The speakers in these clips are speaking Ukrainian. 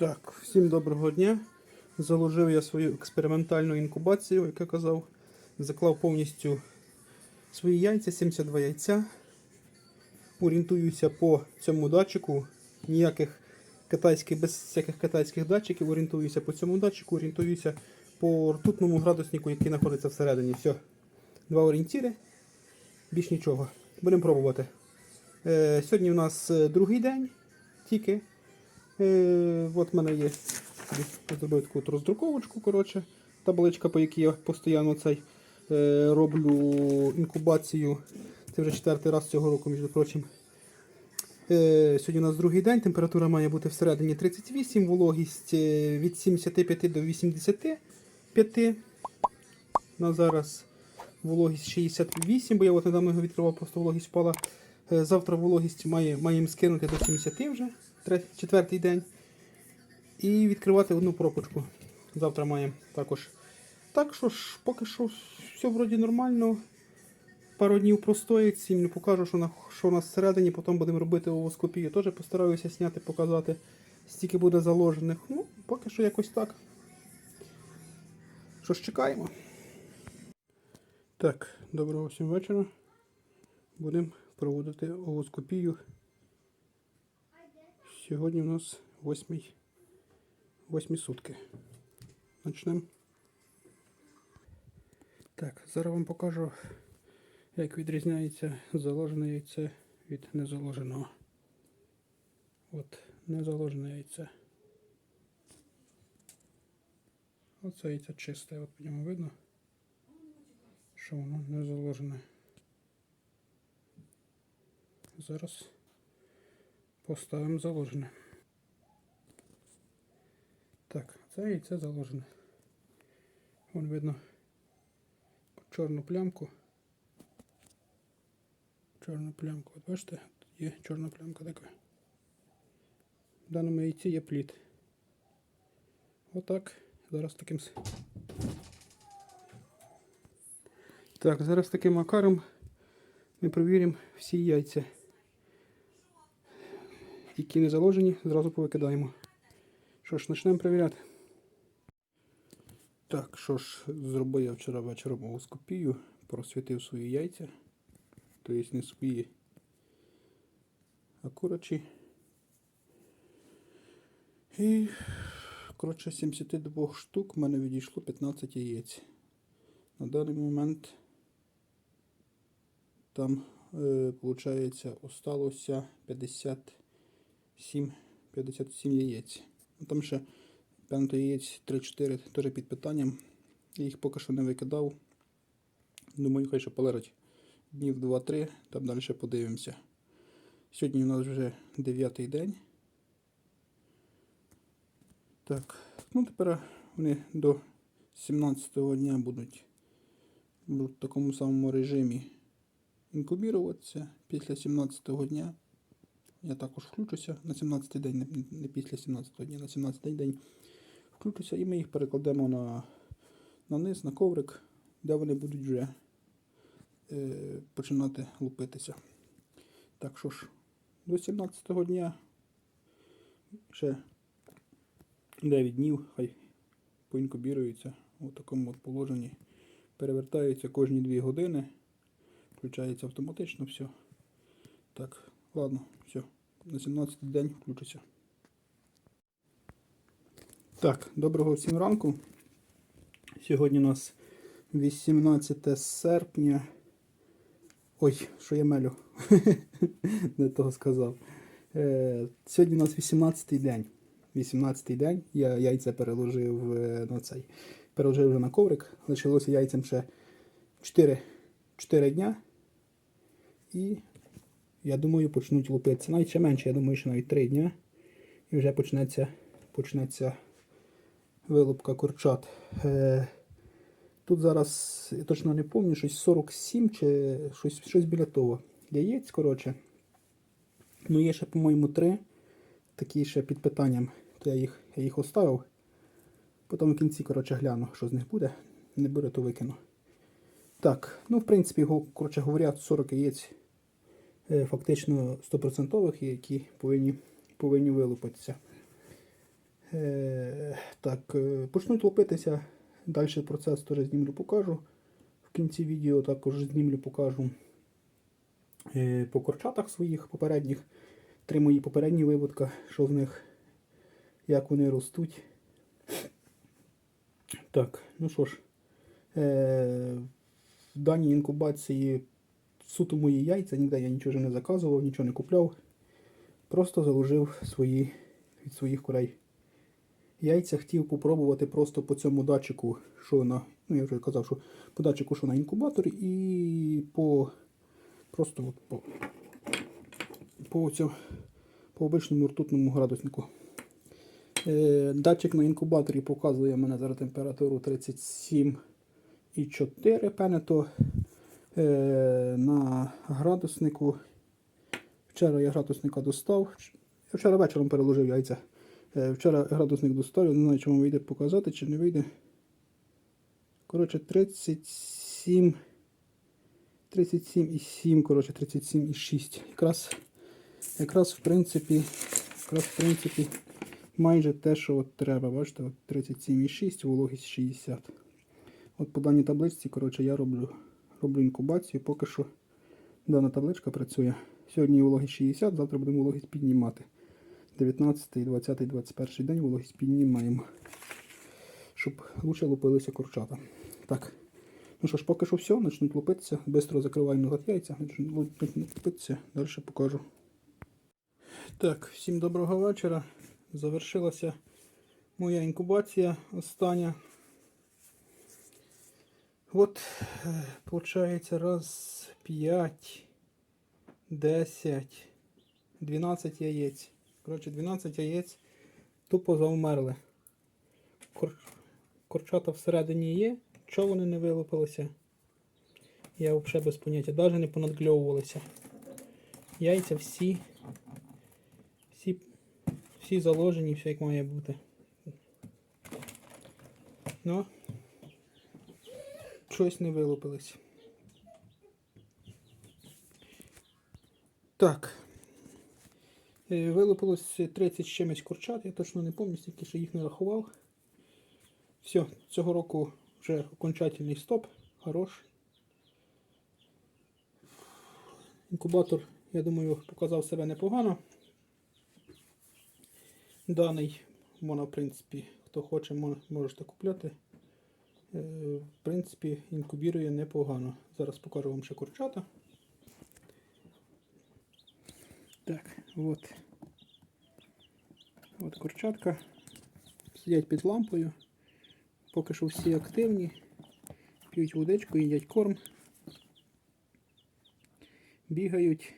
Так, всім доброго дня. Заложив я свою експериментальну інкубацію, як я казав. Заклав повністю свої яйця, 72 яйця. Орієнтуюся по цьому датчику. Ніяких китайських, без всяких китайських датчиків. Орієнтуюся по цьому датчику, орієнтуюся по ртутному градуснику, який знаходиться всередині. Все. Два орієнтіри. Більш нічого. Будемо пробувати. Е, сьогодні у нас е, другий день тільки. Е, от в мене є. Я зробив таку роздруковочку, коротше, табличка, по якій я постійно цей е, роблю інкубацію. Це вже четвертий раз цього року, між прочим. Е, сьогодні у нас другий день, температура має бути всередині 38, вологість від 75 до 85. На зараз вологість 68, бо я от недавно його відкривав, просто вологість впала. Завтра вологість має, маємо скинути до 70 вже, третій, четвертий день. І відкривати одну пропочку. Завтра маємо також. Так що ж, поки що все вроді нормально. Пару днів простоїть, їм не покажу, що, на, що у нас всередині, потім будемо робити овоскопію. Теж постараюся зняти, показати, стільки буде заложених. Ну, поки що якось так. Що ж, чекаємо. Так, доброго всім вечора. Будемо проводити овоскопію. Сьогодні у нас восьмий, восьмі сутки. Почнемо. Так, зараз вам покажу, як відрізняється заложене яйце від незаложеного. От, незаложене яйце. Оце яйце чисте, от по ньому видно, що воно не заложене. Зараз поставимо заложене. Так, це яйце заложене. Вон видно чорну плямку. Чорну плямку. От бачите, тут є чорна плямка така. В даному яйці є плід. Отак. Зараз таким. Так, зараз таким макаром ми провіримо всі яйця які не заложені, зразу повикидаємо. Що ж, почнемо перевіряти. Так, що ж, зробив я вчора вечором олоскопію, просвітив свої яйця, тобто не свої, а курочі. І, коротше, 72 штук в мене відійшло 15 яєць. На даний момент там, виходить, е, осталося 50. 7,57 яєць. Ну, там ще 5 яєць 3-4 теж під питанням. Я їх поки що не викидав. Думаю, хай ще полежать днів 2-3, там далі подивимося. Сьогодні у нас вже 9 день. Так, ну тепер вони до 17 го дня будуть в такому самому режимі інкубіруватися після 17 го дня я також включуся на 17-й день, не- після 17-го дня, на 17-й день включуся і ми їх перекладемо на, на низ, на коврик, де вони будуть вже е, починати лупитися. Так що ж, до 17-го дня ще 9 днів хай поінкубіруються у такому от положенні. Перевертаються кожні 2 години. Включається автоматично все. Так, ладно, все. На 17 день включуся. Так, доброго всім ранку. Сьогодні у нас 18 серпня. Ой, що я мелю. Не того сказав. Е, сьогодні у нас 18-й день. 18-й день. Я яйця переложив е, на цей. Переложив вже на коврик. Лишилося яйцям ще 4, 4 дня. І я думаю, почнуть лупитися. Навіть ще менше, я думаю, що навіть 3 дня. І вже почнеться, почнеться вилупка курчат. Е, тут зараз, я точно не пам'ятаю, щось 47 чи щось, щось біля того. Яєць, коротше. Ну, є ще, по-моєму, 3. Такі ще під питанням. То я їх, я їх оставив. Потім в кінці, коротше, гляну, що з них буде. Не буде, то викину. Так, ну, в принципі, коротше говоря, 40 яєць фактично 100% є, які повинні, повинні вилупитися. Е, так, е, почнуть лопитися. Далі процес теж знімлю покажу. В кінці відео також знімлю покажу е, по корчатах своїх попередніх. Три мої попередні виводка, що в них, як вони ростуть. Так, ну що ж, е, в даній інкубації суто мої яйця, ніде я нічого не заказував, нічого не купляв. Просто заложив свої від своїх курей. Яйця хотів попробувати просто по цьому датчику, що на. Ну, я вже казав, що по датчику, що на інкубаторі, і по просто от по, по, цьому, по обичному ртутному градуснику. Е, датчик на інкубаторі показує мене зараз температуру 37,4 пене, на градуснику. Вчора я градусника достав. Я вчора вечором переложив яйця. Е, Вчора градусник достав, я не знаю, чи вам вийде показати, чи не вийде. Коротше, 37. 37,7, коротше, 37,6. Якраз, якраз, в принципі, якраз, в принципі, майже те, що от треба. Бачите, от 37,6, вологість 60. От по даній табличці, коротше, я роблю, роблю інкубацію, поки що дана табличка працює. Сьогодні вологість 60, завтра будемо вологість піднімати. 19, 20, 21 день вологість піднімаємо. Щоб лучше лупилися курчата. Так. Ну що ж, поки що все, почнуть лупитися. Бистро закриваємо назад яйця, почнуть лупитися, далі покажу. Так, всім доброго вечора. Завершилася моя інкубація остання. От, виходить, раз, 5, 10, 12 яєць. Коротше, 12 яєць тупо завмерли. Кур... Курчата всередині є. Чого вони не вилупилися? Я взагалі без поняття. Навіть не понадкльовувалися. Яйця всі. Всі, всі заложені, все як має бути. Ну, щось не вилупилось. Так. Е, Вилупилось 30 з чимось курчат, я точно не пам'ятаю, стільки що їх не рахував. Все, цього року вже окончательний стоп, хорош. Інкубатор, я думаю, показав себе непогано. Даний можна, в принципі, хто хоче, мож- можете купляти. Е, В принципі, інкубірує непогано. Зараз покажу вам ще курчата. Так, от. От курчатка. Сидять під лампою. Поки що всі активні. П'ють водичку, їдять корм. Бігають.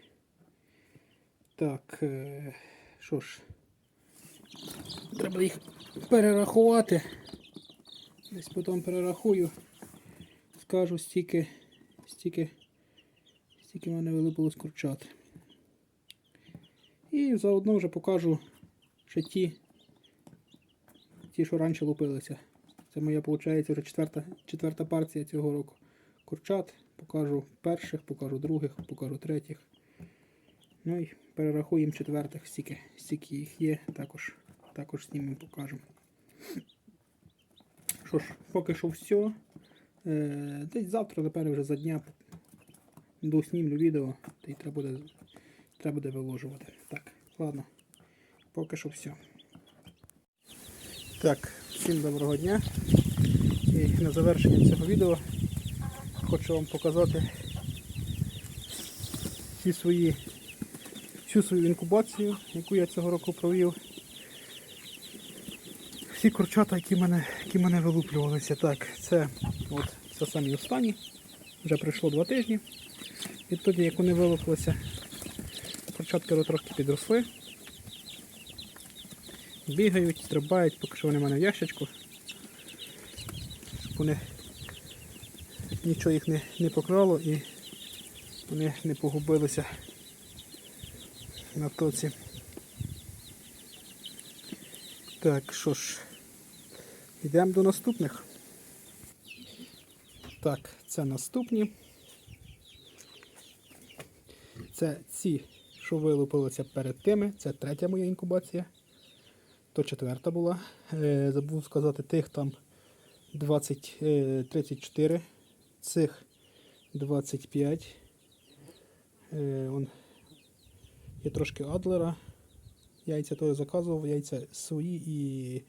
Так, е, що ж, треба їх перерахувати. Десь потім перерахую. Скажу стільки, стільки, стільки в мене вилипилось курчат. І заодно вже покажу ще ті, ті, що раніше лупилися. Це моя, виходить, вже четверта, четверта партія цього року. Курчат. Покажу перших, покажу других, покажу третіх. Ну і перерахуємо четвертих, стільки, стільки їх є, також, також знімемо, покажемо. Що ж, поки що все. Е, десь завтра, тепер вже за дня доснімлю відео, та й треба буде, треба буде виложувати. Так, ладно. Поки що все. Так, всім доброго дня. І на завершення цього відео хочу вам показати всі свої, всю свою інкубацію, яку я цього року провів. Всі курчата, які мене, які мене вилуплювалися. Так, це от це самі останні. Вже пройшло два тижні. Відтоді, як вони вилуплилися, курчатки трошки підросли. Бігають, стрибають, поки що вони в мене в ящичку. Щоб вони нічого їх не, не покрало і вони не погубилися на тоці. Так, що ж, йдемо до наступних. Так, це наступні. Це ці, що вилупилися перед тими. Це третя моя інкубація. то четверта була. Е, забув сказати, тих там 20, е, 34, цих 25. Е, он, є трошки адлера. Яйця теж заказував, яйця свої і,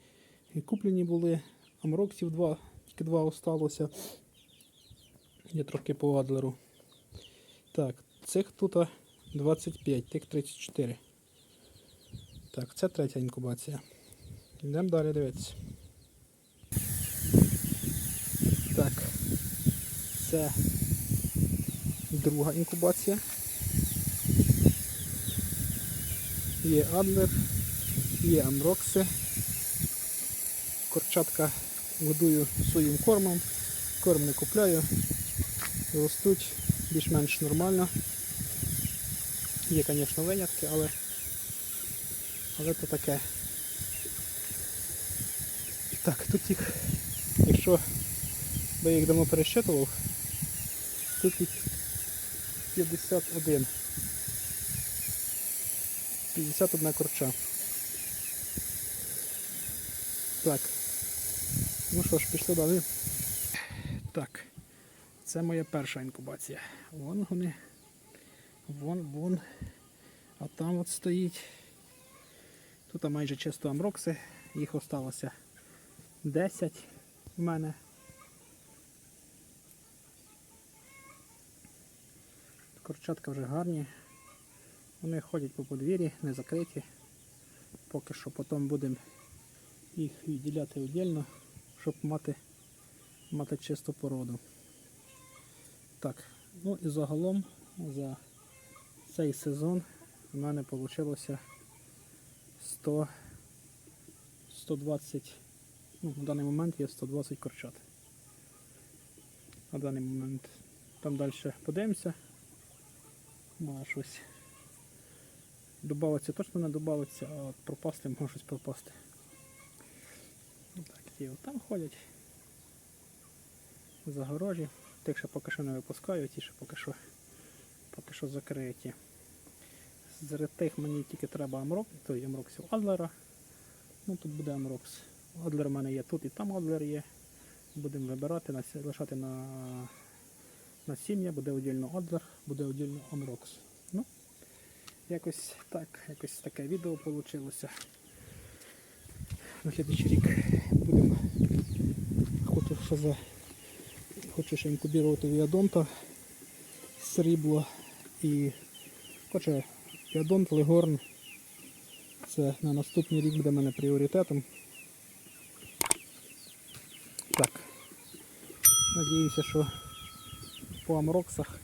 і куплені були. Амроксів два, тільки два осталося. Є трохи по адлеру. Так, цих тут 25, тих 34. Так, це третя інкубація. Йдемо далі дивитися. Так. Це друга інкубація. Є адлер, є амрокси. Корчатка годую своїм кормом. Корм не купляю. Ростуть більш-менш нормально. Є, звісно, винятки, але, але то таке. Так, тут їх, якщо я їх давно пересчитував, тут їх 51. 51 корча. Так. Ну що ж, пішли далі. Так. Це моя перша інкубація. Вон вони. Вон, вон. А там от стоїть. Тут майже чисто амрокси. Їх осталося 10 в мене. Корчатка вже гарні. Вони ходять по подвір'ї, не закриті. Поки що потім будемо їх відділяти віддільно, щоб мати, мати чисту породу. Так, ну і загалом за цей сезон в мене вийшло 100, 120, ну, на даний момент є 120 корчат. На даний момент там далі подивимося. Може щось Добавиться точно не добавиться, а от пропасти може щось пропасти. От там ходять. Загорожі. Тих ще поки що не випускаю, ті ще поки що поки що закриті. З тих мені тільки треба амрок, той амроксів Адлера. Ну тут буде амрокс. Адлер у мене є тут і там Адлер є. Будемо вибирати, лишати на, на сім'я, буде віддільно Адлер, буде віддільно амрокс. Ну, Якось так, якось таке відео вийшло. На слідчий рік. Ще за хочу ще інкубірувати віадонта срібло і хоче віадонт, легорн. Це на наступний рік буде мене пріоритетом. Так. Надіюся, що по амроксах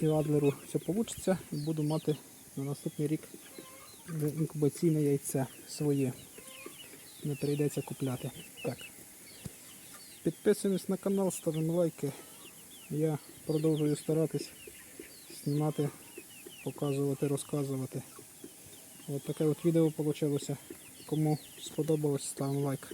і адлеру все вийде і буду мати на наступний рік інкубаційне яйце своє. Не прийдеться купляти. Так. Підписуємось на канал, ставимо лайки. Я продовжую старатись знімати, показувати, розказувати. От таке от відео вийшло. Кому сподобалось, ставимо лайк.